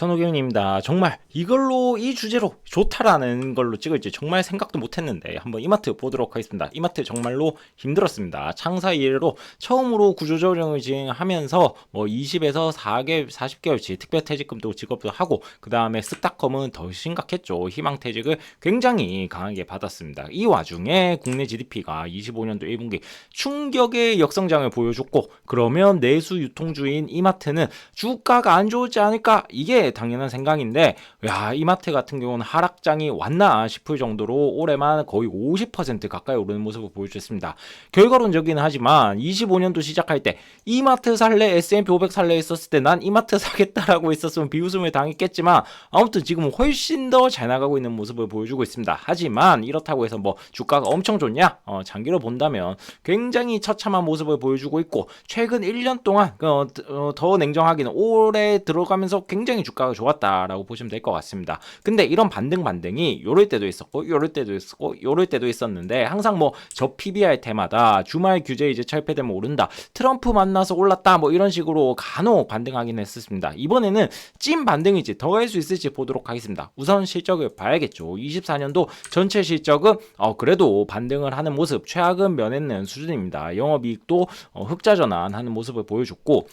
천호경입니다. 정말 이걸로 이 주제로 좋다라는 걸로 찍을지 정말 생각도 못했는데 한번 이마트 보도록 하겠습니다. 이마트 정말로 힘들었습니다. 창사 이래로 처음으로 구조조정을 진행하면서 뭐 20에서 4개 40개월치 특별퇴직금도 지급도 하고 그 다음에 쓱닷컴은 더 심각했죠. 희망퇴직을 굉장히 강하게 받았습니다. 이 와중에 국내 GDP가 25년도 1분기 충격의 역성장을 보여줬고 그러면 내수 유통주인 이마트는 주가가 안 좋지 않을까 이게 당연한 생각인데 야 이마트 같은 경우는 하락장이 왔나 싶을 정도로 올해만 거의 50% 가까이 오르는 모습을 보여줬습니다. 결과론적이긴 하지만 25년도 시작할 때 이마트 살래 S&P 500 살래 했었을 때 난 이마트 사겠다라고 했었으면 비웃음을 당했겠지만 아무튼 지금은 훨씬 더 잘 나가고 있는 모습을 보여주고 있습니다. 하지만 이렇다고 해서 뭐 주가가 엄청 좋냐? 어, 장기로 본다면 굉장히 처참한 모습을 보여주고 있고 최근 1년 동안 어, 어, 더 냉정하기는 올해 들어가면서 굉장히 주가 가 좋았다라고 보시면 될 것 같습니다. 근데 이런 반등 반등이 요럴 때도 있었고 요럴 때도 있었고 요럴 때도 있었는데 항상 뭐 저 PBR 때마다 주말 규제 이제 철폐되면 오른다. 트럼프 만나서 올랐다. 뭐 이런 식으로 간혹 반등하긴 했었습니다. 이번에는 찐 반등이지 더 갈 수 있을지 보도록 하겠습니다. 우선 실적을 봐야겠죠. 24년도 전체 실적은 어 그래도 반등을 하는 모습 최악은 면했는 수준입니다. 영업이익도 어 흑자 전환하는 모습을 보여줬고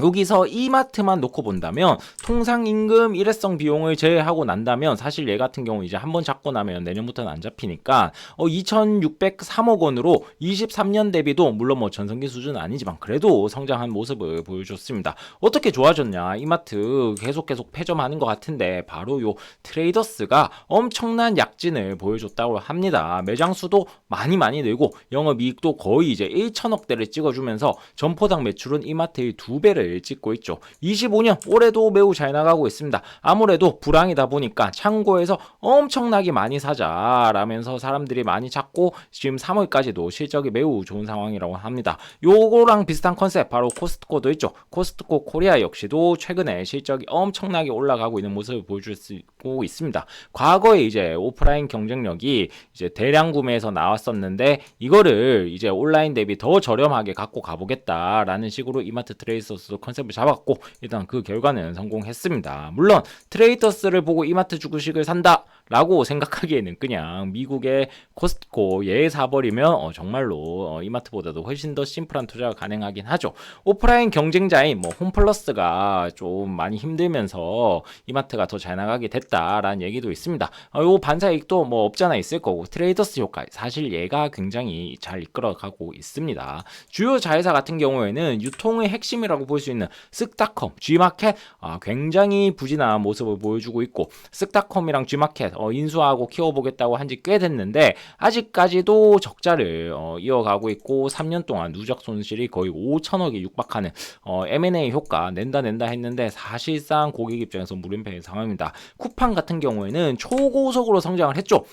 여기서 이마트만 놓고 본다면 통상 임금 일회성 비용을 제외하고 난다면 사실 얘 같은 경우 이제 한 번 잡고 나면 내년부터는 안 잡히니까 어 2,603억 원으로 23년 대비도 물론 뭐 전성기 수준은 아니지만 그래도 성장한 모습을 보여줬습니다. 어떻게 좋아졌냐? 이마트 계속 계속 패점하는 것 같은데 바로 요 트레이더스가 엄청난 약진을 보여줬다고 합니다. 매장 수도 많이 많이 늘고 영업 이익도 거의 이제 1천억 대를 찍어주면서 점포당 매출은 이마트의 두 배를 찍고 있죠. 25년 올해도 매우 잘 나가고 있습니다. 아무래도 불황이다 보니까 창고에서 엄청나게 많이 사자라면서 사람들이 많이 찾고 지금 3월까지도 실적이 매우 좋은 상황이라고 합니다. 요거랑 비슷한 컨셉 바로 코스트코도 있죠. 코스트코 코리아 역시도 최근에 실적이 엄청나게 올라가고 있는 모습을 보여주고 있습니다. 과거에 이제 오프라인 경쟁력이 이제 대량 구매에서 나왔었는데 이거를 이제 온라인 대비 더 저렴하게 갖고 가보겠다라는 식으로 이마트 트레이더스 도 컨셉을 잡았고 일단 그 결과는 성공했습니다. 물론 트레이더스를 보고 이마트 주식을 산다. 라고 생각하기에는 그냥 미국의 코스트코 얘 사버리면 어, 정말로 어, 이마트보다도 훨씬 더 심플한 투자가 가능하긴 하죠. 오프라인 경쟁자인 뭐 홈플러스가 좀 많이 힘들면서 이마트가 더 잘 나가게 됐다라는 얘기도 있습니다. 어, 요 반사이익도 뭐 없잖아 있을 거고 트레이더스 효과 사실 얘가 굉장히 잘 이끌어가고 있습니다. 주요 자회사 같은 경우에는 유통의 핵심이라고 볼 수 있는 쓱닷컴, G마켓 아, 굉장히 부진한 모습을 보여주고 있고 쓱닷컴이랑 G마켓 어, 인수하고 키워보겠다고 한 지 꽤 됐는데 아직까지도 적자를 어, 이어가고 있고 3년 동안 누적 손실이 거의 5천억에 육박하는 어, M&A 효과 낸다 낸다 했는데 사실상 고객 입장에서 물음표인 상황입니다. 쿠팡 같은 경우에는 초고속으로 성장을 했죠.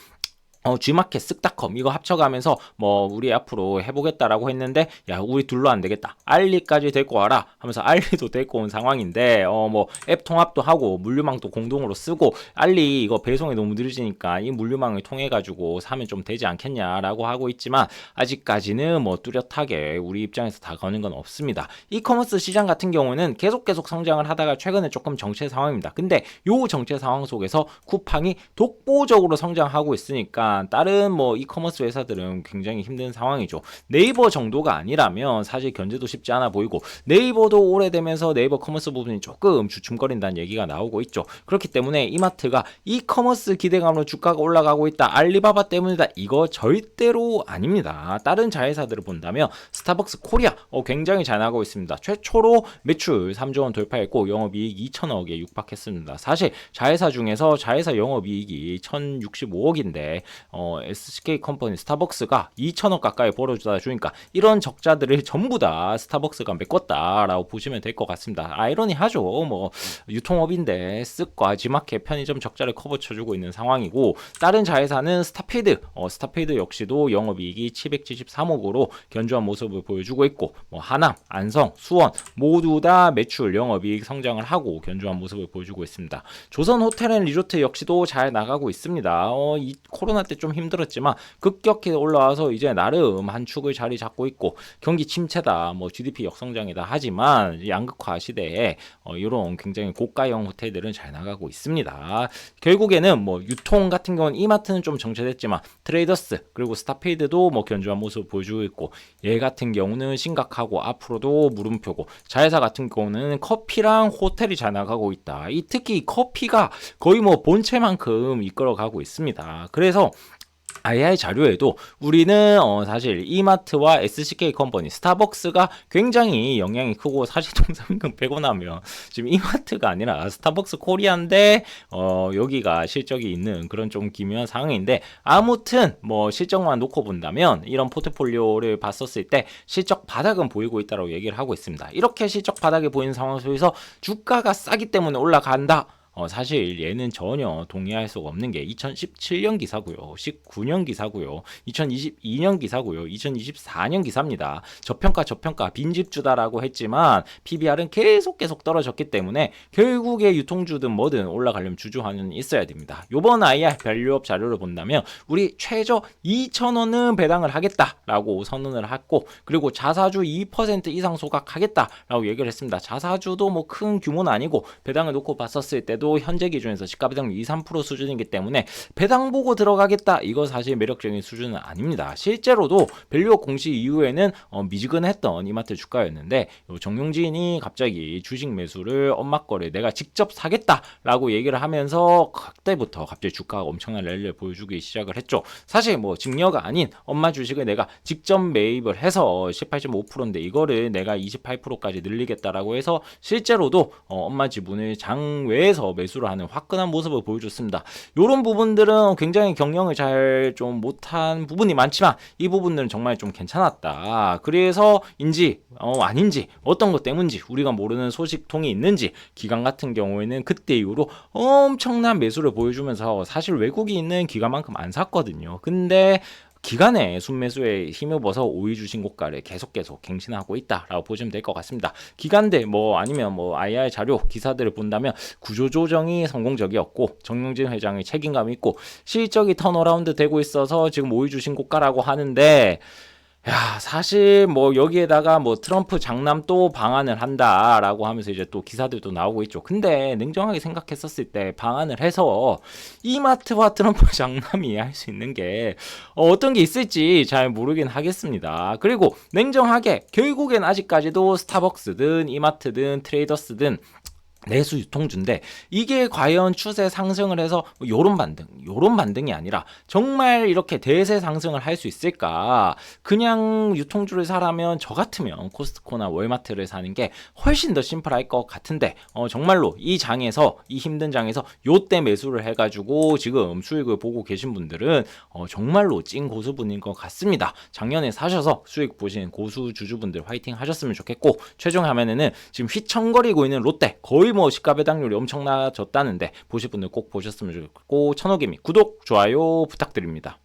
어, G마켓, 쓱닷컴 이거 합쳐가면서 뭐 우리 앞으로 해보겠다라고 했는데 야 우리 둘로 안 되겠다 알리까지 데리고 와라 하면서 알리도 데리고 온 상황인데 어 뭐 앱 통합도 하고 물류망도 공동으로 쓰고 알리 이거 배송이 너무 느려지니까 이 물류망을 통해 가지고 사면 좀 되지 않겠냐라고 하고 있지만 아직까지는 뭐 뚜렷하게 우리 입장에서 다 거는 건 없습니다. 이커머스 시장 같은 경우는 계속 계속 성장을 하다가 최근에 조금 정체 상황입니다. 근데 요 정체 상황 속에서 쿠팡이 독보적으로 성장하고 있으니까 다른 뭐 이커머스 회사들은 굉장히 힘든 상황이죠. 네이버 정도가 아니라면 사실 견제도 쉽지 않아 보이고 네이버도 오래되면서 네이버 커머스 부분이 조금 주춤거린다는 얘기가 나오고 있죠. 그렇기 때문에 이마트가 이커머스 기대감으로 주가가 올라가고 있다. 알리바바 때문이다. 이거 절대로 아닙니다. 다른 자회사들을 본다면 스타벅스 코리아 어, 굉장히 잘 나가고 있습니다. 최초로 매출 3조 원 돌파했고 영업이익 2천억에 육박했습니다. 사실 자회사 중에서 자회사 영업이익이 1,065억인데 어, SK 컴퍼니 스타벅스가 2천억 가까이 벌어주다 주니까 이런 적자들을 전부 다 스타벅스가 메꿨다라고 보시면 될 것 같습니다. 아이러니하죠. 뭐 유통업인데 쓱과 지마켓 편의점 적자를 커버 쳐주고 있는 상황이고 다른 자회사는 스타필드, 어, 스타필드 역시도 영업이익이 773억으로 견조한 모습을 보여주고 있고 뭐 하남, 안성, 수원 모두 다 매출 영업이익 성장을 하고 견조한 모습을 보여주고 있습니다. 조선 호텔 앤 리조트 역시도 잘 나가고 있습니다. 어, 이 코로나 때때 좀 힘들었지만 급격히 올라와서 이제 나름 한 축을 자리 잡고 있고 경기 침체다, 뭐 GDP 역성장이다 하지만 양극화 시대에 어, 이런 굉장히 고가형 호텔들은 잘 나가고 있습니다. 결국에는 뭐 유통 같은 경우는 이마트는 좀 정체됐지만 트레이더스 그리고 스타필드도 뭐 견조한 모습을 보여주고 있고 얘 같은 경우는 심각하고 앞으로도 물음표고 자회사 같은 경우는 커피랑 호텔이 잘 나가고 있다. 이 특히 이 커피가 거의 뭐 본체만큼 이끌어가고 있습니다. 그래서 AI 자료에도 우리는 어 사실 이마트와 SCK 컴퍼니, 스타벅스가 굉장히 영향이 크고 사실 통상금 빼고 나면 지금 이마트가 아니라 스타벅스 코리아인데 어 여기가 실적이 있는 그런 좀 기묘한 상황인데 아무튼 뭐 실적만 놓고 본다면 이런 포트폴리오를 봤었을 때 실적 바닥은 보이고 있다고 얘기를 하고 있습니다. 이렇게 실적 바닥이 보이는 상황 속에서 주가가 싸기 때문에 올라간다. 어, 사실 얘는 전혀 동의할 수가 없는 게 2017년 기사고요. 19년 기사고요. 2022년 기사고요. 2024년 기사입니다. 저평가 저평가 빈집주다라고 했지만 PBR은 계속 계속 떨어졌기 때문에 결국에 유통주든 뭐든 올라가려면 주주환은 있어야 됩니다. 요번 IR 밸류업 자료를 본다면 우리 최저 2,000원은 배당을 하겠다라고 선언을 했고 그리고 자사주 2% 이상 소각하겠다라고 얘기를 했습니다. 자사주도 뭐 큰 규모는 아니고 배당을 놓고 봤었을 때도 현재 기준에서 시가 배당률 2, 3% 수준이기 때문에 배당 보고 들어가겠다 이거 사실 매력적인 수준은 아닙니다. 실제로도 밸류업 공시 이후에는 어, 미지근했던 이마트 주가였는데 요 정용진이 갑자기 주식 매수를 엄마 거를 내가 직접 사겠다라고 얘기를 하면서 그때부터 갑자기 주가가 엄청난 랠리를 보여주기 시작을 했죠. 사실 뭐 증여가 아닌 엄마 주식을 내가 직접 매입을 해서 18.5%인데 이거를 내가 28%까지 늘리겠다라고 해서 실제로도 어, 엄마 지분을 장외에서 매수를 하는 화끈한 모습을 보여줬습니다. 이런 부분들은 굉장히 경영을 잘 좀 못한 부분이 많지만 이 부분들은 정말 좀 괜찮았다. 그래서인지 어, 아닌지 어떤 것 때문인지 우리가 모르는 소식통이 있는지 기관 같은 경우에는 그때 이후로 엄청난 매수를 보여주면서 사실 외국이 있는 기관만큼 안 샀거든요. 근데 기간에 순매수에 힘입어서 오이 주신 고가를 계속 계속 갱신하고 있다라고 보시면 될 것 같습니다. 기간대 뭐 아니면 뭐 IR 자료 기사들을 본다면 구조 조정이 성공적이었고 정용진 회장의 책임감이 있고 실적이 턴어라운드 되고 있어서 지금 오이 주신 고가라고 하는데 야, 사실 뭐 여기에다가 뭐 트럼프 장남 또 방한을 한다라고 하면서 이제 또 기사들도 나오고 있죠. 근데 냉정하게 생각했었을 때 방한을 해서 이마트와 트럼프 장남이 할 수 있는 게 어, 어떤 게 있을지 잘 모르긴 하겠습니다. 그리고 냉정하게 결국엔 아직까지도 스타벅스든 이마트든 트레이더스든 내수 유통주인데 이게 과연 추세 상승을 해서 뭐 요런 반등, 요런 반등이 아니라 정말 이렇게 대세 상승을 할 수 있을까? 그냥 유통주를 사라면 저 같으면 코스트코나 월마트를 사는 게 훨씬 더 심플할 것 같은데 어, 정말로 이 장에서 이 힘든 장에서 요때 매수를 해가지고 지금 수익을 보고 계신 분들은 어, 정말로 찐 고수분인 것 같습니다. 작년에 사셔서 수익 보신 고수 주주분들 화이팅 하셨으면 좋겠고 최종 화면에는 지금 휘청거리고 있는 롯데 거의 뭐 시가 배당률이 엄청나졌다는데 보실 분들 꼭 보셨으면 좋겠고 천호개미 구독 좋아요 부탁드립니다.